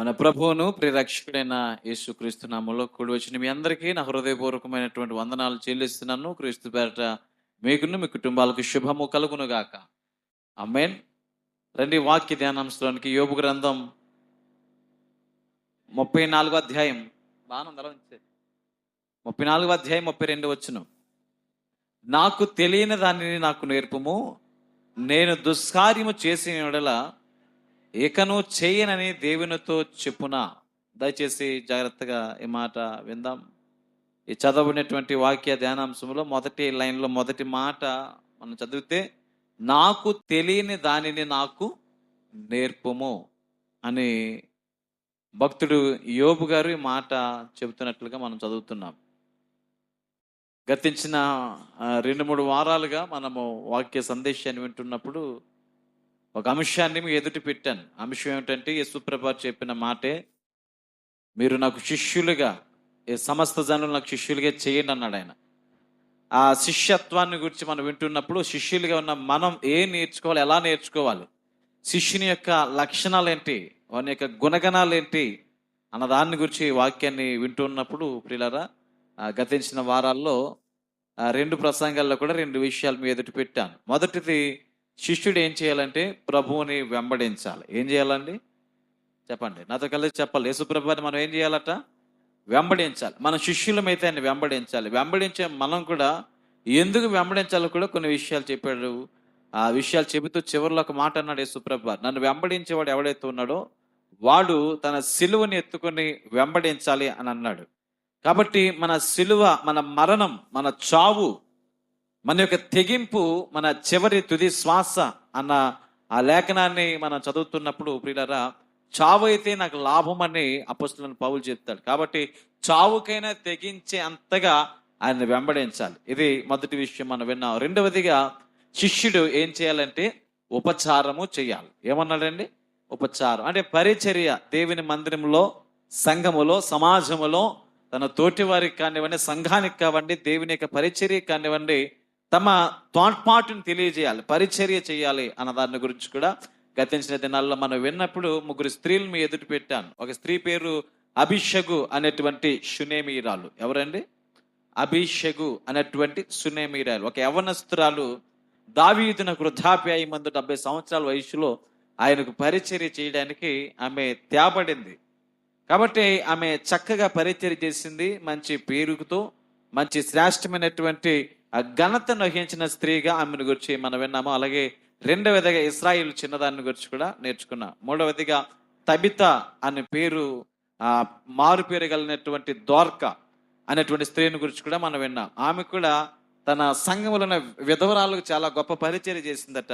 మన ప్రభువును ప్రిరక్షకుడైన యేసుక్రీస్తు నామంలో కూడి వచ్చిన మీ అందరికీ నా హృదయపూర్వకమైనటువంటి వందనాలు చెల్లిస్తున్నాను. క్రీస్తు పేరట మీకును మీ కుటుంబాలకు శుభము కలుగునుగాక. అమ్మేన్ రండి వాక్య ధ్యానాంశంలోనికి యోగు గ్రంథం ముప్పై నాలుగో అధ్యాయం. బాగా ముప్పై నాలుగో అధ్యాయం ముప్పై రెండు వచ్చిన. నాకు తెలియని దానిని నాకు నేర్పము. నేను దుష్కార్యము చేసిన యెడల ఇకను చేయనని దేవునితో చెప్పున? దయచేసి జాగ్రత్తగా ఈ మాట విందాం. ఈ చదవనటువంటి వాక్య ధ్యానాంశంలో మొదటి లైన్లో మొదటి మాట మనం చదివితే నాకు తెలియని దానిని నాకు నేర్పము అని భక్తుడు యోబు గారు ఈ మాట చెబుతున్నట్లుగా మనం చదువుతున్నాం. గతించిన రెండు మూడు వారాలుగా మనము వాక్య సందేశాన్ని వింటున్నప్పుడు ఒక అంశాన్ని మీ ఎదుటి పెట్టాను. అంశం ఏమిటంటే యేసుప్రభ చెప్పిన మాటే మీరు నాకు శిష్యులుగా ఏ సమస్త జనులు నాకు శిష్యులుగా చేయండి అన్నాడు ఆయన. ఆ శిష్యత్వాన్ని గురించి మనం వింటున్నప్పుడు శిష్యులుగా ఉన్న మనం ఏం నేర్చుకోవాలి ఎలా నేర్చుకోవాలి? శిష్యుని యొక్క లక్షణాలు ఏంటి వాని యొక్క గుణగణాలు ఏంటి అన్న దాని గురించి వాక్యాన్ని వింటున్నప్పుడు ప్రియులరా గతించిన వారాల్లో ఆ, రెండు ప్రసంగాల్లో కూడా రెండు విషయాలు మీ ఎదుటి పెట్టాను. మొదటిది శిష్యుడు ఏం చేయాలంటే ప్రభువుని వెంబడించాలి. ఏం చేయాలండి? చెప్పండి. నాతో కలిసి చెప్పాలి. యేసుప్రభుని మనం ఏం చేయాలట? వెంబడించాలి. మన శిష్యులమైతే ఆయన వెంబడించాలి. వెంబడించే మనం కూడా ఎందుకు వెంబడించాలో కూడా కొన్ని విషయాలు చెప్పాడు. ఆ విషయాలు చెబుతూ చివరిలో ఒక మాట అన్నాడు యేసుప్రభ నన్ను వెంబడించేవాడు ఎవడైతే ఉన్నాడో వాడు తన సిలువని ఎత్తుకొని వెంబడించాలి అని అన్నాడు. కాబట్టి మన సిలువ మన మరణం మన చావు మన యొక్క తెగింపు మన చివరి తుది శ్వాస అన్న ఆ లేఖనాన్ని మనం చదువుతున్నప్పుడు ప్రియులరా చావు అయితే నాకు లాభం అని అపస్తులను పౌలు చెప్తాడు. కాబట్టి చావుకైనా తెగించే అంతగా ఆయన వెంబడించాలి. ఇది మొదటి విషయం మనం విన్నాం. రెండవదిగా శిష్యుడు ఏం చేయాలంటే ఉపచారము చేయాలి. ఏమన్నాడండి? ఉపచారం. అంటే పరిచర్య దేవుని మందిరంలో సంఘములో సమాజములో తన తోటి వారికి కానివ్వండి సంఘానికి కావండి దేవుని యొక్క పరిచర్య కానివ్వండి తమ తోడ్పాటును తెలియజేయాలి పరిచర్య చేయాలి అన్న దాని గురించి కూడా గతించిన దినాల్లో మనం విన్నప్పుడు ముగ్గురు స్త్రీలు మీ ఎదుటి పెట్టాను. ఒక స్త్రీ పేరు అభిషగు అనేటువంటి సునేమీరాలు. ఎవరండి? అభిషగు అనేటువంటి సునేమీరాలు. ఒక యవనస్తురాలు దావీదున వృద్ధాప్యాయి మందు డెబ్బై సంవత్సరాల వయసులో ఆయనకు పరిచర్య చేయడానికి ఆమె తేబడింది. కాబట్టి ఆమె చక్కగా పరిచర్య చేసింది మంచి పేరుతో మంచి శ్రేష్టమైనటువంటి ఆ ఘనతను వహించిన స్త్రీగా ఆమెను గురించి మనం విన్నాము. అలాగే రెండవదిగా ఇస్రాయిల్ చిన్నదాన్ని గురించి కూడా నేర్చుకున్నాం. మూడవదిగా తబిత అనే పేరు ఆ మారు పేరు కలిగినటువంటి దోర్క అనేటువంటి స్త్రీని గురించి కూడా మనం విన్నాం. ఆమె కూడా తన సంఘములో ఉన్న విధవరాలకు చాలా గొప్ప పరిచర్య చేసిందట.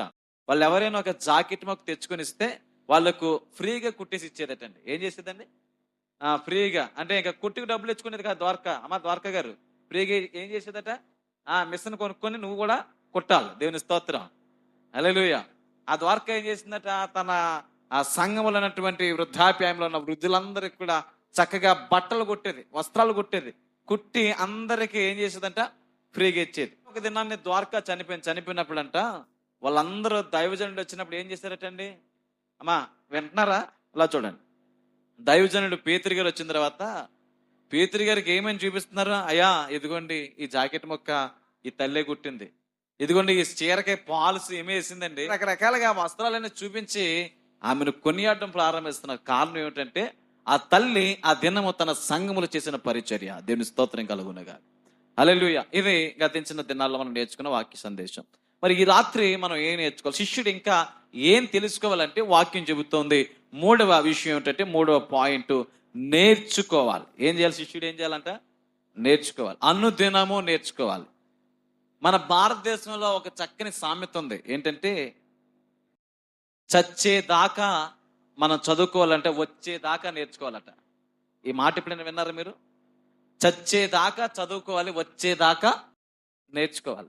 వాళ్ళు ఎవరైనా ఒక జాకెట్ మాకు తెచ్చుకొని ఇస్తే వాళ్ళకు ఫ్రీగా కుట్టేసి ఇచ్చేదటండి. ఏం చేసేదండి? ఫ్రీగా. అంటే ఇంకా కుట్టికి డబ్బులు ఇచ్చుకునేది కాదు ద్వారక. అమ్మ ద్వారక గారు. ఫ్రీగా ఏం చేసేదట? ఆ మిషన్ కొనుక్కొని నువ్వు కూడా కుట్టాలి. దేవుని స్తోత్రం. అలెలుయ ఆ ద్వారక ఏం చేసిందట? తన ఆ సంఘములో ఉన్నటువంటి వృద్ధాప్యాయంలో ఉన్న వృద్ధులందరికీ కూడా చక్కగా బట్టలు కొట్టేది వస్త్రాలు కొట్టేది. కుట్టి అందరికీ ఏం చేసేదంట? ఫ్రీగా ఇచ్చేది. ఒక దినాన్ని ద్వారకా చనిపోయి చనిపోయినప్పుడు అంట వాళ్ళందరూ దైవజనుడు వచ్చినప్పుడు ఏం చేశారటండి అమ్మా వింటున్నారా? అలా చూడండి. దైవజనుడు పేతురి గారు వచ్చిన తర్వాత పేతురి గారికి ఏమని చూపిస్తున్నారు అయ్యా ఇదిగోండి ఈ జాకెట్ మొక్క ఈ తల్లే కుట్టింది. ఇదిగోండి ఈ చీరకి పాలసీ ఏమేసిందండి రకరకాలుగా వస్త్రాలన్నీ చూపించి ఆమెను కొనియాడడం ప్రారంభిస్తున్న కారణం ఏమిటంటే ఆ తల్లి ఆ దినము తన సంఘములు చేసిన పరిచర్య. దేవుని స్తోత్రం కలుగునగా. అలెలుయ ఇది గతించిన దినాల్లో మనం నేర్చుకున్న వాక్య సందేశం. మరి ఈ రాత్రి మనం ఏం నేర్చుకోవాలి? శిష్యుడు ఇంకా ఏం తెలుసుకోవాలంటే వాక్యం చెబుతోంది. మూడవ విషయం ఏంటంటే మూడవ పాయింట్. నేర్చుకోవాలి. ఏం చేయాలి శిష్యుడు ఏం చేయాలంట? నేర్చుకోవాలి. అనుదినము నేర్చుకోవాలి. మన భారతదేశంలో ఒక చక్కని సామెత ఉంది. ఏంటంటే చచ్చేదాకా మనం చదువుకోవాలంటే వచ్చేదాకా నేర్చుకోవాలట. ఈ మాట ఎప్పుడైనా విన్నారా మీరు? చచ్చేదాకా చదువుకోవాలి వచ్చేదాకా నేర్చుకోవాలి.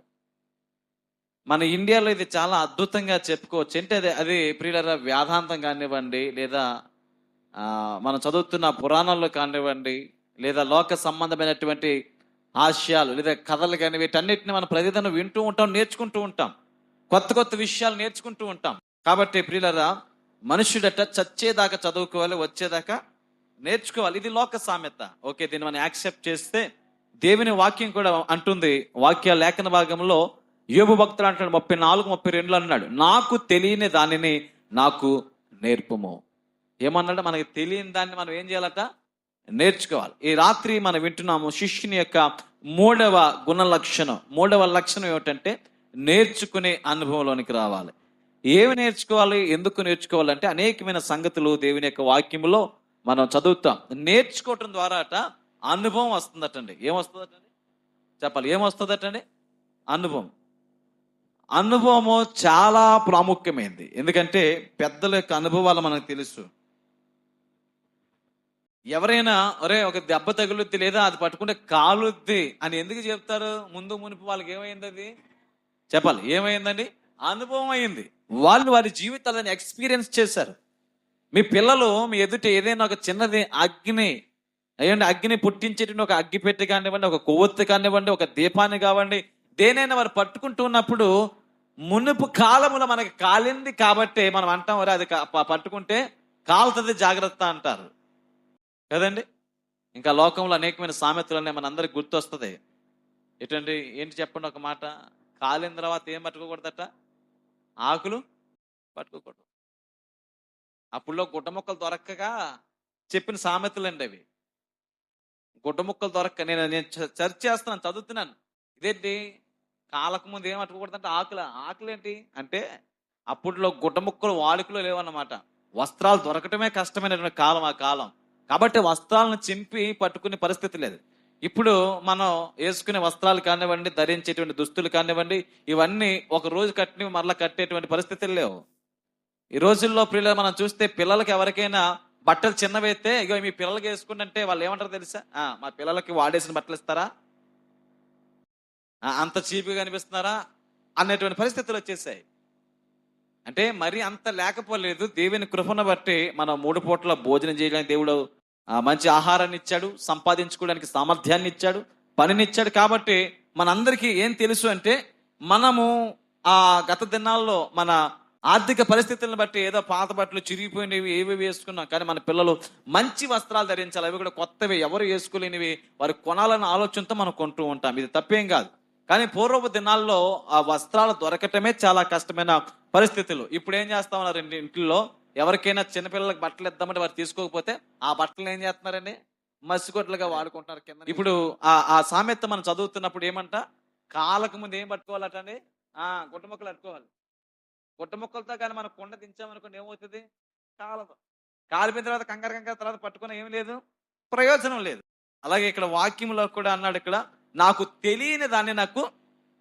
మన ఇండియాలో ఇది చాలా అద్భుతంగా చెప్పుకోవచ్చు. అంటే అది? అది ప్రియుల వ్యాధాంతం కానివ్వండి లేదా మనం చదువుతున్న పురాణాల్లో కానివ్వండి లేదా లోక సంబంధమైనటువంటి హాస్యాలు లేదా కథలు కానీ వీటన్నిటిని మనం ప్రతిదినం వింటూ ఉంటాం నేర్చుకుంటూ ఉంటాం. కొత్త కొత్త విషయాలు నేర్చుకుంటూ ఉంటాం. కాబట్టి ప్రియులరా మనుషుడట చచ్చేదాకా చదువుకోవాలి వచ్చేదాకా నేర్చుకోవాలి. ఇది లోక సామెత. ఓకే దీన్ని మనం యాక్సెప్ట్ చేస్తే దేవుని వాక్యం కూడా అంటుంది. వాక్య లేఖన భాగంలో యోగు భక్తులు అంటాడు ముప్పై నాలుగు ముప్పై రెండులో అన్నాడు నాకు తెలియని దానిని నాకు నేర్పము. ఏమన్నాడు మనకి తెలియని దాన్ని మనం ఏం చేయాలట? నేర్చుకోవాలి. ఈ రాత్రి మనం వింటున్నాము శిష్యుని యొక్క మూడవ గుణ లక్షణం మూడవ లక్షణం ఏమిటంటే నేర్చుకునే అనుభవంలోనికి రావాలి. ఏమి నేర్చుకోవాలి? ఎందుకు నేర్చుకోవాలంటే అనేకమైన సంగతులు దేవుని యొక్క వాక్యములో మనం చదువుతాం. నేర్చుకోవటం ద్వారా అట అనుభవం వస్తుందటండి. ఏమొస్తుందటండి చెప్పాలి. ఏమొస్తుందటండి అనుభవం. అనుభవము చాలా ప్రాముఖ్యమైనది ఎందుకంటే పెద్దల యొక్క అనుభవాలు మనకు తెలుసు. ఎవరైనా ఒరే ఒక దెబ్బ తగులుద్ది లేదా? అది పట్టుకుంటే కాలుద్ది అని ఎందుకు చెప్తారు? ముందు మునుపు వాళ్ళకి ఏమైంది అది చెప్పాలి. ఏమైందండి? అనుభవం అయింది. వాళ్ళు వారి జీవితాలను ఎక్స్పీరియన్స్ చేశారు. మీ పిల్లలు మీ ఎదుట ఏదైనా ఒక చిన్నది అగ్ని అయ్యండి అగ్ని పుట్టించేటువంటి ఒక అగ్గి పెట్టి కానివ్వండి ఒక కొవ్వొత్తి కానివ్వండి ఒక దీపాన్ని కావండి దేనైనా వారు పట్టుకుంటూ ఉన్నప్పుడు మునుపు కాలములో మనకి కాలింది కాబట్టి మనం అంటాం అది పట్టుకుంటే కాలుతుంది జాగ్రత్త అంటారు. కదండి? ఇంకా లోకంలో అనేకమైన సామెతలు మన అందరికి గుర్తొస్తుంది. ఎటువంటి ఏంటి చెప్పండి ఒక మాట? కాలిన తర్వాత ఏం పట్టుకోకూడదట? ఆకులు పట్టుకోకూడదు. అప్పుడులో గుడ్డ మొక్కలు దొరకగా చెప్పిన సామెతలు అండి అవి గుడ్డముక్కలు దొరక్క నేను నేను చర్చ సెర్చ్ చేస్తున్నాను చదువుతున్నాను. ఇదేంటి? కాలకు ముందు ఏం పట్టుకోకూడదంటే? ఆకుల? ఆకులు ఏంటి అంటే అప్పుడులో గుడ్డ ముక్కలు వాడుకలో లేవన్నమాట. వస్త్రాలు దొరకటమే కష్టమైనటువంటి కాలం ఆ కాలం. కాబట్టి వస్త్రాలను చింపి పట్టుకునే పరిస్థితి లేదు. ఇప్పుడు మనం వేసుకునే వస్త్రాలు కానివ్వండి ధరించేటువంటి దుస్తులు కానివ్వండి ఇవన్నీ ఒక రోజు కట్టినవి మరలా కట్టేటువంటి పరిస్థితులు లేవు. ఈ రోజుల్లో పిల్లలు మనం చూస్తే పిల్లలకి ఎవరికైనా బట్టలు చిన్నవైతే ఇగో మీ పిల్లలకి వేసుకుంటే వాళ్ళు ఏమంటారు తెలుసా? మా పిల్లలకి వాడేసిన బట్టలు ఇస్తారా? అంత చీపుగా కనిపిస్తున్నారా? అనేటువంటి పరిస్థితులు వచ్చేసాయి. అంటే మరి అంత లేకపోలేదు. దేవుని కృపను బట్టి మనం మూడు పూట్ల భోజనం చేయడానికి దేవుడు మంచి ఆహారాన్ని ఇచ్చాడు సంపాదించుకోవడానికి సామర్థ్యాన్ని ఇచ్చాడు పనినిచ్చాడు కాబట్టి మనందరికీ ఏం తెలుసు అంటే మనము ఆ గత దినాల్లో మన ఆర్థిక పరిస్థితులను బట్టి ఏదో పాత బట్టలు చిరిగిపోయినవి ఏవి వేసుకున్నాం. కానీ మన పిల్లలు మంచి వస్త్రాలు ధరించాలి. అవి కూడా కొత్తవి. ఎవరు వేసుకోలేనివి. వారు కొనాలన్న ఆలోచనతో మనం కొంటూ ఉంటాం. ఇది తప్పేం కాదు. కానీ పూర్వపు దినాల్లో ఆ వస్త్రాలు దొరకటమే చాలా కష్టమైన పరిస్థితులు. ఇప్పుడు ఏం చేస్తా ఉన్నారు ఇంట్లో? ఎవరికైనా చిన్నపిల్లలకు బట్టలు ఇద్దామంటే వారు తీసుకోకపోతే ఆ బట్టలు ఏం చేస్తున్నారండి? మసిగొడ్లుగా వాడుకుంటున్నారు కింద ఇప్పుడు ఆ ఆ సామెత మనం చదువుతున్నప్పుడు ఏమంట? కాలకు ముందు ఏం పట్టుకోవాలటండి ఆ గుడ్డ మొక్కలు పట్టుకోవాలి గుడ్డ మొక్కలతో కానీ మనం కొండ దించామనుకోండి ఏమవుతుంది? కాలదు. కాలిపోయిన తర్వాత కంగారు కంగారు తర్వాత పట్టుకున్న ఏం లేదు? ప్రయోజనం లేదు. అలాగే ఇక్కడ వాక్యంలో కూడా అన్నాడు ఇక్కడ నాకు తెలియని దాన్ని నాకు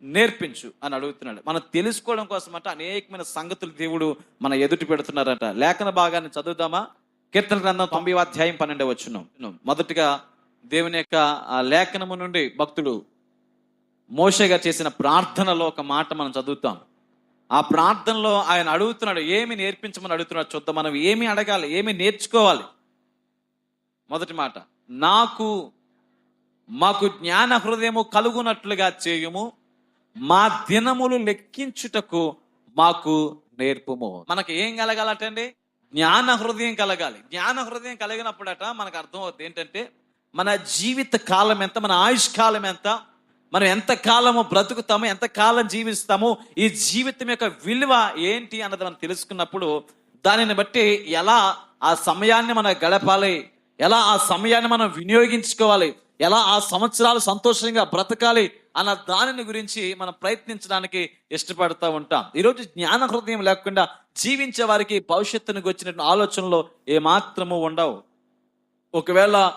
నేర్పించు అని అడుగుతున్నాడు. మనం తెలుసుకోవడం కోసం అంటే అనేకమైన సంగతులు దేవుడు మన ఎదుటి పెడుతున్నారట. లేఖన భాగాన్ని చదువుదామా? కీర్తన గ్రంథం తొంభై అధ్యాయం పన్నెండు వచ్చును మొదటిగా దేవుని యొక్క లేఖనము నుండి భక్తుడు మోషగా చేసిన ప్రార్థనలో ఒక మాట మనం చదువుతాం. ఆ ప్రార్థనలో ఆయన అడుగుతున్నాడు ఏమి నేర్పించమని అడుగుతున్నాడు చూద్దాం. మనం ఏమి అడగాలి ఏమి నేర్చుకోవాలి? మొదటి మాట నాకు మాకు జ్ఞాన హృదయము కలుగునట్లుగా చేయుము మా దినములు లెక్కించుటకు మాకు నేర్పుము. మనకి ఏం కలగాలటండి? జ్ఞాన హృదయం కలగాలి. జ్ఞాన హృదయం కలిగినప్పుడట మనకు అర్థం అవుతుంది ఏంటంటే మన జీవిత కాలం ఎంత మన ఆయుష్ కాలం ఎంత మనం ఎంత కాలము బ్రతుకుతాము ఎంత కాలం జీవిస్తాము ఈ జీవితం యొక్క విలువ ఏంటి అన్నది మనం తెలుసుకున్నప్పుడు దానిని బట్టి ఎలా ఆ సమయాన్ని మనం గడపాలి ఎలా ఆ సమయాన్ని మనం వినియోగించుకోవాలి ఎలా ఆ సంవత్సరాలు సంతోషంగా బ్రతకాలి అన్న దానిని గురించి మనం ప్రయత్నించడానికి ఇష్టపడుతూ ఉంటాం. ఈరోజు జ్ఞాన హృదయం లేకుండా జీవించే వారికి భవిష్యత్తునికి వచ్చిన ఆలోచనలు ఏమాత్రము ఉండవు. ఒకవేళ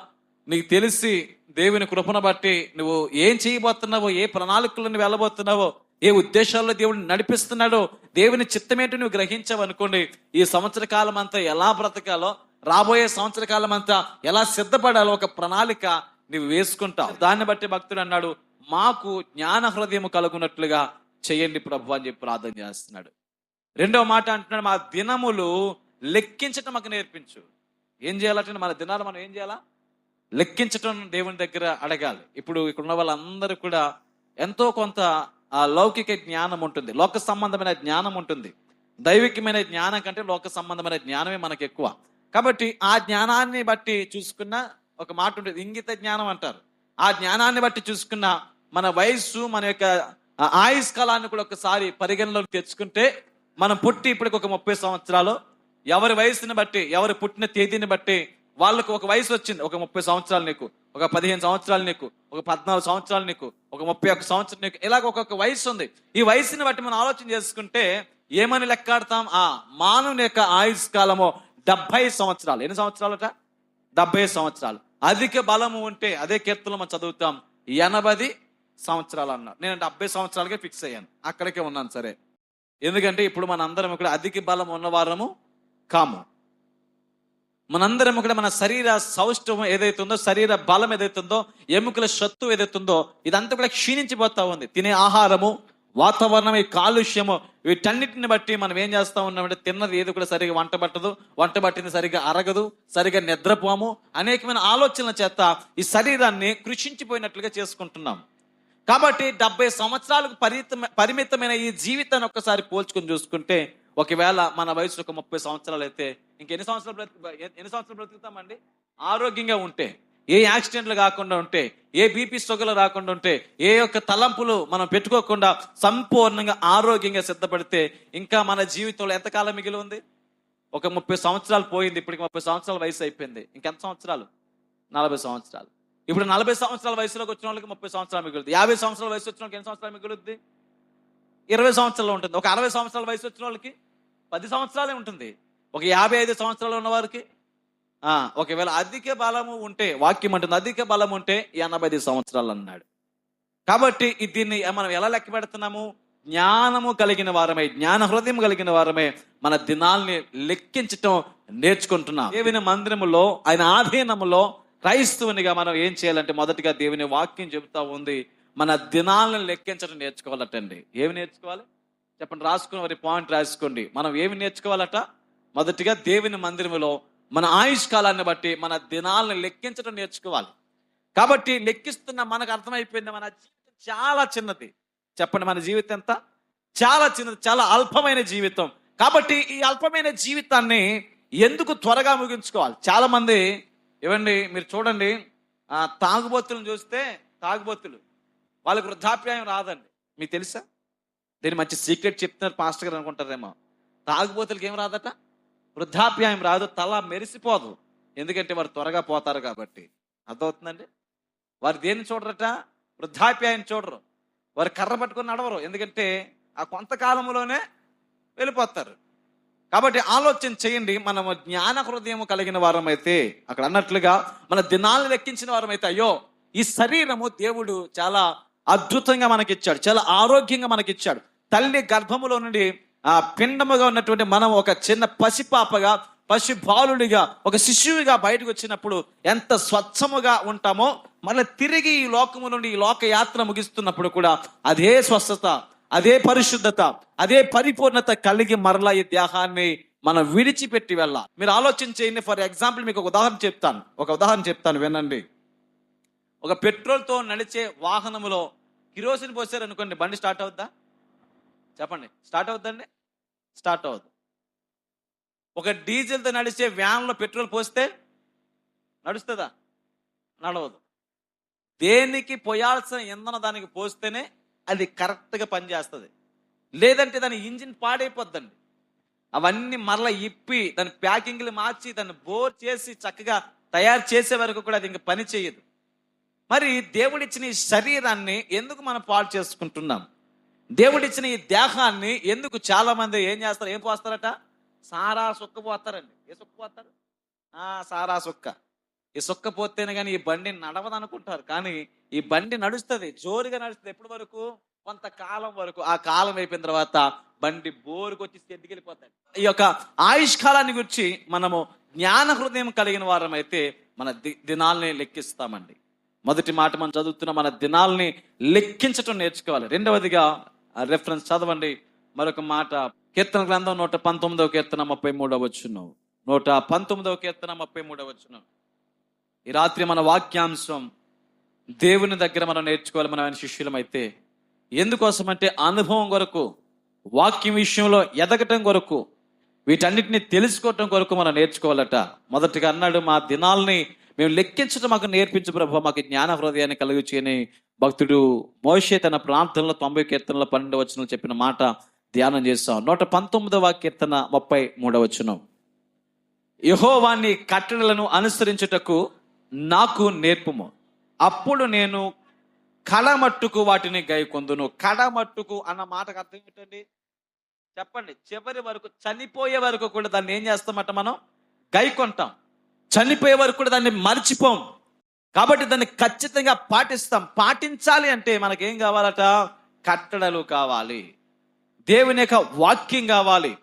నీకు తెలిసి దేవుని కృపను బట్టి నువ్వు ఏం చేయబోతున్నావో ఏ ప్రణాళికలను వెళ్ళబోతున్నావో ఏ ఉద్దేశాల్లో దేవుడిని నడిపిస్తున్నాడో దేవుని చిత్తమేంటి నువ్వు గ్రహించావనుకోండి ఈ సంవత్సర కాలం అంతా ఎలా బ్రతకాలో రాబోయే సంవత్సర కాలం అంతా ఎలా సిద్ధపడాలో ఒక ప్రణాళిక నువ్వు వేసుకుంటావు. దాన్ని బట్టి భక్తుడు అన్నాడు మాకు జ్ఞాన హృదయం కలుగునట్లుగా చేయండి ప్రభు అని చెప్పి ప్రార్థన చేస్తున్నాడు. రెండవ మాట అంటున్నాడు మా దినములు లెక్కించటం మాకు నేర్పించు. ఏం చేయాలంటే మన దినాలు మనం ఏం చేయాలా? లెక్కించటం దేవుని దగ్గర అడగాలి. ఇప్పుడు ఇక్కడ ఉన్న వాళ్ళందరూ కూడా ఎంతో కొంత ఆ లౌకిక జ్ఞానం ఉంటుంది. లోక సంబంధమైన జ్ఞానం ఉంటుంది. దైవికమైన జ్ఞానం కంటే లోక సంబంధమైన జ్ఞానమే మనకు ఎక్కువ. కాబట్టి ఆ జ్ఞానాన్ని బట్టి చూసుకున్న ఒక మాట ఉంటుంది ఇంగిత జ్ఞానం అంటారు. ఆ జ్ఞానాన్ని బట్టి చూసుకున్న మన వయస్సు మన యొక్క ఆయుష్ కాలాన్ని కూడా ఒకసారి పరిగణలోకి తెచ్చుకుంటే మనం పుట్టి ఇప్పటికి ఒక ముప్పై సంవత్సరాలు ఎవరి వయసుని బట్టి ఎవరి పుట్టిన తేదీని బట్టి వాళ్ళకు ఒక వయసు వచ్చింది. ఒక ముప్పై సంవత్సరాలు నీకు ఒక పదిహేను సంవత్సరాలు నీకు ఒక పద్నాలుగు సంవత్సరాలు నీకు ఒక ముప్పై ఒక్క సంవత్సరం నీకు ఇలాగ ఒక్కొక్క వయసు ఉంది. ఈ వయసుని బట్టి మనం ఆలోచన చేసుకుంటే ఏమని లెక్కాడతాం? ఆ మానవుని యొక్క ఆయుష్ కాలము డెబ్బై సంవత్సరాలు. ఎన్ని సంవత్సరాలట? డెబ్బై సంవత్సరాలు. అధిక బలము ఉంటే అదే కీర్తనలో మనం చదువుతాం. ఎనభై సంవత్సరాలు అన్నారు. నేను డెబ్బై సంవత్సరాలకే ఫిక్స్ అయ్యాను. అక్కడికే ఉన్నాను సరే. ఎందుకంటే ఇప్పుడు మన అందరం ఇక్కడ అధిక బలం ఉన్నవారము కాము. మనందరం కూడా మన శరీర సౌష్ఠవం ఏదైతే ఉందో శరీర బలం ఏదైతే ఉందో ఎముకల శక్తు ఏదైతే ఉందో ఇదంతా కూడా క్షీణించిపోతా ఉంది. తినే ఆహారము వాతావరణం ఈ కాలుష్యము. వీటన్నిటిని బట్టి మనం ఏం చేస్తా ఉన్నామంటే తిన్నది ఏది కూడా సరిగా వంట పట్టదు. వంట పట్టింది సరిగా అరగదు సరిగా నిద్రపోము. అనేకమైన ఆలోచనల చేత ఈ శరీరాన్ని కృషించిపోయినట్లుగా చేసుకుంటున్నాం. కాబట్టి డెబ్బై సంవత్సరాలకు పరిమిత పరిమితమైన ఈ జీవితాన్ని ఒక్కసారి పోల్చుకొని చూసుకుంటే ఒకవేళ మన వయసు ఒక ముప్పై సంవత్సరాలు అయితే ఇంకెన్ని సంవత్సరాలు బ్రతి ఎన్ని సంవత్సరాలు బ్రతుకుతామండి? ఆరోగ్యంగా ఉంటే. ఏ యాక్సిడెంట్లు కాకుండా ఉంటే ఏ బీపీ సొగలు రాకుండా ఉంటే ఏ యొక్క తలంపులు మనం పెట్టుకోకుండా సంపూర్ణంగా ఆరోగ్యంగా సిద్ధపడితే ఇంకా మన జీవితంలో ఎంతకాలం మిగిలి ఉంది? ఒక ముప్పై సంవత్సరాలు పోయింది ఇప్పటికి ముప్పై సంవత్సరాల వయసు అయిపోయింది. ఇంకెంత సంవత్సరాలు? నలభై సంవత్సరాలు. ఇప్పుడు నలభై సంవత్సరాల వయసులోకి వచ్చిన వాళ్ళకి ముప్పై సంవత్సరాలు మిగులుతుంది యాభై సంవత్సరాల వయసు వచ్చిన వాళ్ళకి ఎన్ని సంవత్సరాలు మిగులుద్ది? ఇరవై సంవత్సరాలు ఉంటుంది. ఒక అరవై సంవత్సరాల వయసు వచ్చిన వాళ్ళకి పది సంవత్సరాలే ఉంటుంది. ఒక యాభై ఐదు సంవత్సరాలు ఉన్న వారికి ఒకవేళ అధిక బలము ఉంటే వాక్యం అంటుంది అధిక బలం ఉంటే ఎనభై ఐదు సంవత్సరాలు అన్నాడు. కాబట్టి దీన్ని మనం ఎలా లెక్క పెడుతున్నాము? జ్ఞానము కలిగిన వారమే జ్ఞాన హృదయం కలిగిన వారమే మన దినాల్ని లెక్కించటం నేర్చుకుంటున్నాం. దేవుని మందిరములో ఆయన ఆధీనములో క్రైస్తవునిగా మనం ఏం చేయాలంటే మొదటిగా దేవుని వాక్యం చెబుతా ఉంది మన దినాలను లెక్కించడం నేర్చుకోవాలటండి. ఏమి నేర్చుకోవాలి? చెప్పండి రాసుకుని వారి పాయింట్ రాసుకోండి. మనం ఏమి నేర్చుకోవాలట? మొదటిగా దేవుని మందిరములో మన ఆయుష్ కాలాన్ని బట్టి మన దినాలను లెక్కించడం నేర్చుకోవాలి. కాబట్టి లెక్కిస్తున్న మనకు అర్థమైపోయింది మన జీవితం చాలా చిన్నది. చెప్పండి మన జీవితం ఎంత? చాలా చిన్నది చాలా అల్పమైన జీవితం. కాబట్టి ఈ అల్పమైన జీవితాన్ని ఎందుకు త్వరగా ముగించుకోవాలి? చాలా మంది ఇవ్వండి మీరు చూడండి తాగుబోతులను చూస్తే తాగుబోతులు. వాళ్ళకి వృద్ధాప్యాయం రాదండి. మీకు తెలుసా? దీని మంచి సీక్రెట్ చెప్తున్నారు పాస్టర్ గారు అనుకుంటారేమో. తాగుబోతులకి ఏం రాదట? వృద్ధాప్యాయం రాదు తల మెరిసిపోదు. ఎందుకంటే వారు త్వరగా పోతారు కాబట్టి. అర్థమవుతుందండి? వారు దేన్ని చూడరట? వృద్ధాప్యాయం చూడరు. వారు కర్ర పట్టుకొని నడవరు. ఎందుకంటే ఆ కొంతకాలంలోనే వెళ్ళిపోతారు. కాబట్టి ఆలోచన చేయండి. మనము జ్ఞాన హృదయం కలిగిన వారమైతే అక్కడ అన్నట్లుగా మన దినాలను లెక్కించిన వారమైతే అయ్యో ఈ శరీరము దేవుడు చాలా అద్భుతంగా మనకిచ్చాడు. చాలా ఆరోగ్యంగా మనకిచ్చాడు. తల్లి గర్భములో నుండి ఆ పిండముగా ఉన్నటువంటి మనం ఒక చిన్న పసిపాపగా పసి బాలుడిగా ఒక శిశువుగా బయటకు వచ్చినప్పుడు ఎంత స్వచ్ఛముగా ఉంటామో మళ్ళీ తిరిగి ఈ లోకము నుండి ఈ లోక యాత్ర ముగిస్తున్నప్పుడు కూడా అదే స్వస్థత అదే పరిశుద్ధత అదే పరిపూర్ణత కలిగి మరలా ఈ దేహాన్ని మనం విడిచిపెట్టి వెళ్ళాలి. మీరు ఆలోచన చేయండి ఫర్ ఎగ్జాంపుల్ మీకు ఒక ఉదాహరణ చెప్తాను. ఒక ఉదాహరణ చెప్తాను వినండి. ఒక పెట్రోల్తో నడిచే వాహనములో కిరోసిన్ పోసారు అనుకోండి బండి స్టార్ట్ అవుద్దా? చెప్పండి. స్టార్ట్ అవుద్దండి స్టార్ట్ అవ్వదు ఒక డీజిల్తో నడిచే వ్యాన్లో పెట్రోల్ పోస్తే నడుస్తుందా? నడవదు. దేనికి పోయాల్సిన ఇంధనం దానికి పోస్తేనే అది కరెక్ట్గా పనిచేస్తుంది. లేదంటే దాని ఇంజిన్ పాడైపోద్దండి. అవన్నీ మరలా ఇప్పి దాని ప్యాకింగ్లు మార్చి దాన్ని బోర్ చేసి చక్కగా తయారు చేసే వరకు కూడా అది ఇంకా పని చేయదు. మరి దేవుడిచ్చిన ఈ శరీరాన్ని ఎందుకు మనం పాడు చేసుకుంటున్నాం? దేవుడిచ్చిన ఈ దేహాన్ని ఎందుకు చాలా మంది ఏం చేస్తారు? ఏం పోస్తారట? సారా సుక్క పోస్తారండి. ఏ సుక్క పోస్తారు? ఆ సారా సుక్క. ఈ సుక్క పోతేనే కానీ ఈ బండి నడవదు అనుకుంటారు కానీ ఈ బండి నడుస్తుంది జోరుగా నడుస్తుంది ఎప్పటి వరకు? కొంతకాలం వరకు. ఆ కాలం అయిపోయిన తర్వాత బండి బోరుకు వచ్చి ఎద్దుకు ఈ యొక్క ఆయుష్ కాలాన్ని గురించి మనము జ్ఞాన హృదయం కలిగిన వారం అయితే మన ది దినాల్ని లెక్కిస్తామండి. మొదటి మాట మనం చదువుతున్న మన దినాల్ని లెక్కించటం నేర్చుకోవాలి. రెండవదిగా రెఫరెన్స్ చదవండి. మరొక మాట కీర్తన గ్రంథం నూట పంతొమ్మిదవ కీర్తన ముప్పై మూడవ వచ్చును నూట పంతొమ్మిదవ కీర్తన ముప్పై మూడవ వచ్చును ఈ రాత్రి మన వాక్యాంశం దేవుని దగ్గర మనం నేర్చుకోవాలి మనం ఆయన శిష్యులమైతే ఎందుకోసమంటే ఎందుకోసం అంటే అనుభవం కొరకు వాక్యం విషయంలో ఎదగటం కొరకు వీటన్నిటిని తెలుసుకోవటం కొరకు మనం నేర్చుకోవాలట. మొదటిగా అన్నాడు మా దినాల్ని మేము లెక్కించడం మాకు నేర్పించు ప్రభు మాకు జ్ఞాన హృదయాన్ని కలుగు చేయని భక్తుడు మోషే తన ప్రాంతంలో తొంభై కీర్తనలో పన్నెండు వచనం చెప్పిన మాట ధ్యానం చేస్తాం. నూట పంతొమ్మిదవ కీర్తన ముప్పై మూడవ వచనం. యహోవాన్ని కట్టడలను అనుసరించుటకు నాకు నేర్పుము. అప్పుడు నేను కడమట్టుకు వాటిని గైకొందును. కడమట్టుకు అన్న మాటకు అర్థం ఏంటండి? చెప్పండి. చివరి వరకు చనిపోయే వరకు కూడా దాన్ని ఏం చేస్తామట మనం? గైకొంటాం. చనిపోయే వరకు కూడా దాన్ని మర్చిపోం. కాబట్టి దాన్ని ఖచ్చితంగా పాటిస్తాం. పాటించాలి అంటే మనకేం కావాలట? కట్టడలు కావాలి. దేవుని యొక్క వాక్యం కావాలి.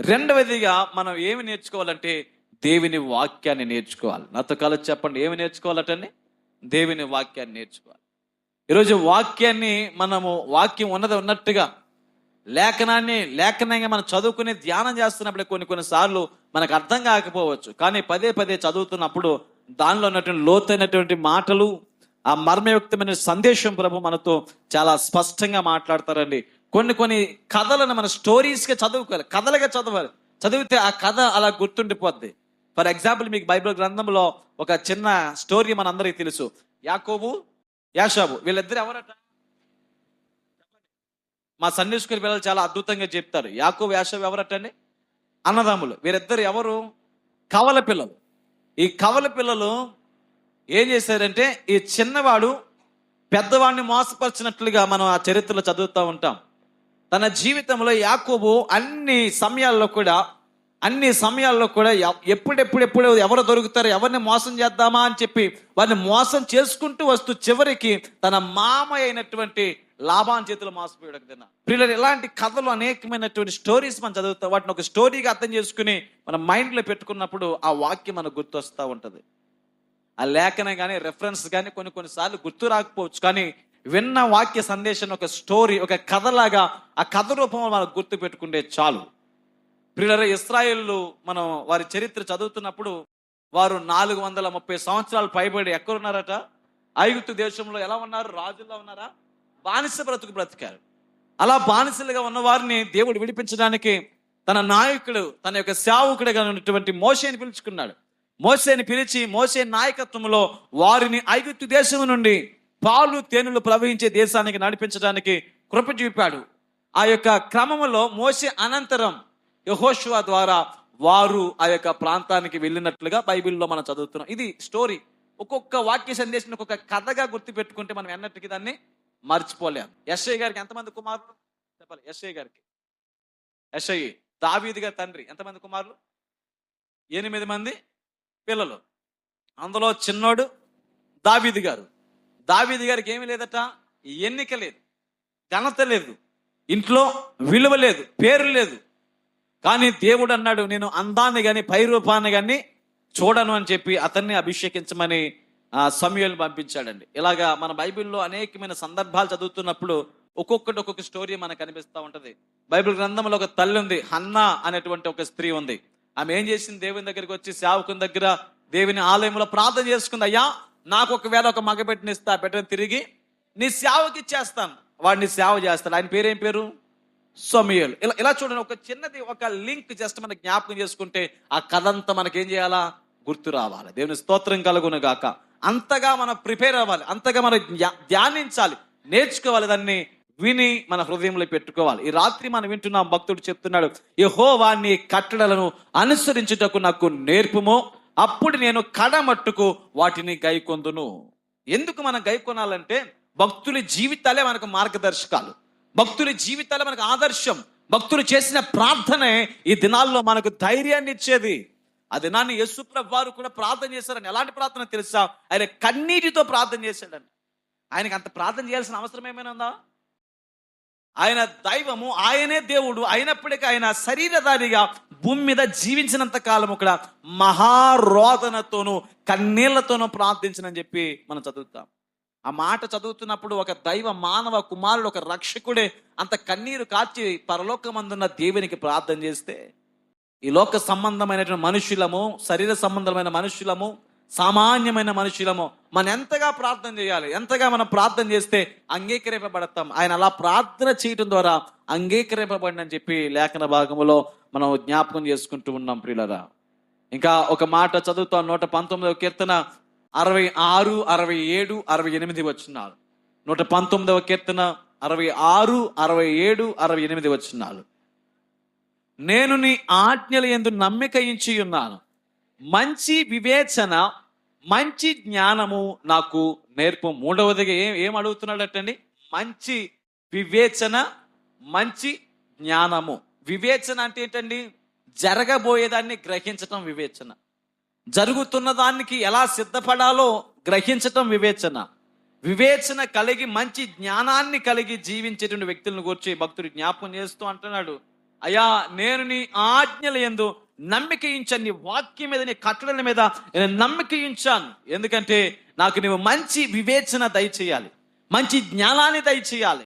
రెండవదిగా మనం ఏమి నేర్చుకోవాలంటే దేవుని వాక్యాన్ని నేర్చుకోవాలి. నాతో కలిసి చెప్పండి ఏమి నేర్చుకోవాలటండి? దేవుని వాక్యాన్ని నేర్చుకోవాలి. ఈరోజు వాక్యాన్ని మనము వాక్యం ఉన్నది ఉన్నట్టుగా లేఖనాన్ని లేఖనంగా మనం చదువుకుని ధ్యానం చేస్తున్నప్పుడు కొన్ని కొన్ని సార్లు మనకు అర్థం కాకపోవచ్చు. కానీ పదే పదే చదువుతున్నప్పుడు దానిలో ఉన్నటువంటి లోతైనటువంటి మాటలు ఆ మర్మయుక్తమైన సందేశం ప్రభు మనతో చాలా స్పష్టంగా మాట్లాడతారండి. కొన్ని కొన్ని కథలను మన స్టోరీస్గా చదువుకోవాలి. కథలుగా చదవాలి. చదివితే ఆ కథ అలా గుర్తుండిపోద్ది. ఫర్ ఎగ్జాంపుల్ మీకు బైబిల్ గ్రంథంలో ఒక చిన్న స్టోరీ మన అందరికీ తెలుసు. యాకోబు యాషాబు వీళ్ళిద్దరు ఎవరట? మా సండే స్కూల్ పిల్లలు చాలా అద్భుతంగా చెప్తారు. యాకోబు యాషాబు ఎవరటండి? అన్నదమ్ములు. వీరిద్దరు ఎవరు? కవల పిల్లలు. ఈ కవల పిల్లలు ఏం చేశారంటే ఈ చిన్నవాడు పెద్దవాడిని మోసపరిచినట్లుగా మనం ఆ చరిత్రలో చదువుతూ ఉంటాం. తన జీవితంలో యాకోబు అన్ని సమయాల్లో కూడా అన్ని సమయాల్లో కూడా ఎ- ఎప్పుడెప్పుడెప్పుడు ఎవరు దొరుకుతారు ఎవరిని మోసం చేద్దామా అని చెప్పి వారిని మోసం చేసుకుంటూ వస్తూ చివరికి తన మామ అయినటువంటి లాభాన్ చేతులు మోసపోయాడు ఒక దిన పిల్లలు ఇలాంటి కథలు అనేకమైనటువంటి స్టోరీస్ మనం చదువుతాం. వాటిని ఒక స్టోరీగా అర్థం చేసుకుని మన మైండ్లో పెట్టుకున్నప్పుడు ఆ వాక్యం మనకు గుర్తొస్తూ ఉంటుంది. ఆ లేఖనం కానీ రెఫరెన్స్ కానీ కొన్ని కొన్నిసార్లు గుర్తు రాకపోవచ్చు. కానీ విన్న వాక్య సందేశం ఒక స్టోరీ ఒక కథలాగా ఆ కథ రూపంలో మనకు గుర్తు పెట్టుకుంటే చాలు. ప్రియుల ఇస్రాయిల్లు మనం వారి చరిత్ర చదువుతున్నప్పుడు వారు నాలుగు వందల ముప్పై సంవత్సరాలు పైబడి ఎక్కడున్నారట? ఐగుప్తు దేశంలో ఎలా ఉన్నారు? రాజుల్లో ఉన్నారా? బానిస బ్రతుకు బ్రతికారు. అలా బానిసలుగా ఉన్న వారిని దేవుడు విడిపించడానికి తన నాయకుడు తన యొక్క సేవకుడిగా ఉన్నటువంటి మోసేని పిలుచుకున్నాడు. మోసేని పిలిచి మోసే నాయకత్వంలో వారిని ఐగుప్తు దేశం నుండి పాలు తేనెలు ప్రవహించే దేశానికి నడిపించడానికి కృప చూపాడు. ఆ యొక్క క్రమంలో మోసే అనంతరం యహోషువ ద్వారా వారు ఆ యొక్క ప్రాంతానికి వెళ్ళినట్లుగా బైబిల్లో మనం చదువుతున్నాం. ఇది స్టోరీ. ఒక్కొక్క వాక్య సందేశం ఒక్కొక్క కథగా గుర్తుపెట్టుకుంటే మనం ఎన్నటికీ దాన్ని మర్చిపోలేం ఎస్ఐ గారికి ఎంతమంది కుమారులు? చెప్పాలి. ఎస్ఐ గారికి. ఎస్ఐ దావీది గారి తండ్రి ఎంతమంది కుమారులు? ఎనిమిది మంది పిల్లలు. అందులో చిన్నోడు దావీది గారు. దావీది గారికి ఏమీ లేదట? ఎన్నిక లేదు. ఘనత లేదు. ఇంట్లో విలువ లేదు. పేరు లేదు. కానీ దేవుడు అన్నాడు నేను అందాన్ని కానీ పై రూపాన్ని కానీ చూడను అని చెప్పి అతన్ని అభిషేకించమని సమయాలు పంపించాడండి. ఇలాగా మన బైబిల్లో అనేకమైన సందర్భాలు చదువుతున్నప్పుడు ఒక్కొక్కటి ఒక్కొక్క స్టోరీ మనకు కనిపిస్తూ ఉంటుంది. బైబిల్ గ్రంథంలో ఒక తల్లి ఉంది హన్నా అనేటువంటి ఒక స్త్రీ ఉంది. ఆమె ఏం చేసింది? దేవుని దగ్గరికి వచ్చి సేవకుని దగ్గర దేవుని ఆలయంలో ప్రార్థన చేసుకుంది అయ్యా నాకు ఒకవేళ ఒక మగ పెట్టినిస్తా పెట్టని ఆ తిరిగి నీ సేవకి ఇచ్చేస్తాను. వాడిని సేవ చేస్తాడు. ఆయన పేరేం పేరు? సొమియల్. ఇలా ఇలా చూడండి ఒక చిన్నది ఒక లింక్ జస్ట్ మనకి జ్ఞాపకం చేసుకుంటే ఆ కథ అంతా మనకేం చేయాలా? గుర్తు రావాలి. దేవుని స్తోత్రం కలుగును గాక అంతగా మనం ప్రిపేర్ అవ్వాలి అంతగా మనం ధ్యానించాలి నేర్చుకోవాలి దాన్ని విని మన హృదయంలో పెట్టుకోవాలి. ఈ రాత్రి మనం వింటున్నాం భక్తుడు చెప్తున్నాడు యహో వాణ్ణి కట్టడలను అనుసరించుటకు నాకు నేర్పుము అప్పుడు నేను కడమట్టుకు వాటిని గైకొందును. ఎందుకు మనం గైకొనాలంటే భక్తుల జీవితాలే మనకు మార్గదర్శకాలు. భక్తుల జీవితాలే మనకు ఆదర్శం. భక్తులు చేసిన ప్రార్థనే ఈ దినాల్లో మనకు ధైర్యాన్ని ఇచ్చేది ఆ దినాన్ని యేసుప్రభు వారు కూడా ప్రార్థన చేశారని. ఎలాంటి ప్రార్థన తెలుసా? ఆయన కన్నీటితో ప్రార్థన చేశాడని ఆయనకి అంత ప్రార్థన చేయాల్సిన అవసరం ఏమైనా ఉందా? ఆయన దైవము ఆయనే దేవుడు అయినప్పటికీ ఆయన శరీరధారిగా భూమి మీద జీవించినంత కాలం కూడా మహారోదనతోనూ కన్నీళ్ళతోనూ ప్రార్థించనని చెప్పి మనం చదువుతాం. ఆ మాట చదువుతున్నప్పుడు ఒక దైవ మానవ కుమారుడు ఒక రక్షకుడే అంత కన్నీరు కాచి పరలోకమందున్న దేవునికి ప్రార్థన చేస్తే ఈ లోక సంబంధమైనటువంటి మనుషులము శరీర సంబంధమైన మనుషులము సామాన్యమైన మనుషులము మనం ఎంతగా ప్రార్థన చేయాలి ఎంతగా మనం ప్రార్థన చేస్తే అంగీకరింపబడతాం. ఆయన అలా ప్రార్థన చేయడం ద్వారా అంగీకరింపబడినని చెప్పి లేఖన భాగంలో మనం జ్ఞాపకం చేసుకుంటూ ఉన్నాం ప్రియులరా. ఇంకా ఒక మాట చదువుతాం నూట పంతొమ్మిదవ కీర్తన అరవై ఆరు అరవై ఏడు అరవై ఎనిమిది వచ్చినారు నూట పంతొమ్మిదవ కీర్తన అరవై ఆరు అరవై ఏడు అరవై ఎనిమిది వచ్చినారు నేను నీ ఆజ్ఞల ఎందు నమ్మిక ఇచ్చి ఉన్నాను. మంచి వివేచన మంచి జ్ఞానము నాకు నేర్పు. మూడవదిగా ఏం ఏం అడుగుతున్నాడటండి? మంచి వివేచన మంచి జ్ఞానము. వివేచన అంటే ఏంటండి? జరగబోయేదాన్ని గ్రహించటం వివేచన. జరుగుతున్న దానికి ఎలా సిద్ధపడాలో గ్రహించటం వివేచన. వివేచన కలిగి మంచి జ్ఞానాన్ని కలిగి జీవించేటువంటి వ్యక్తులను గురించి భక్తుడు జ్ఞాపకం చేస్తూ అంటున్నాడు. అయ్యా నేను నీ ఆజ్ఞల ఎందు నమ్మిక నీ వాక్యం మీద నీ కట్టడల మీద నేను నమ్మిక ఎందుకంటే నాకు నువ్వు మంచి వివేచన దయచేయాలి. మంచి జ్ఞానాన్ని దయచేయాలి.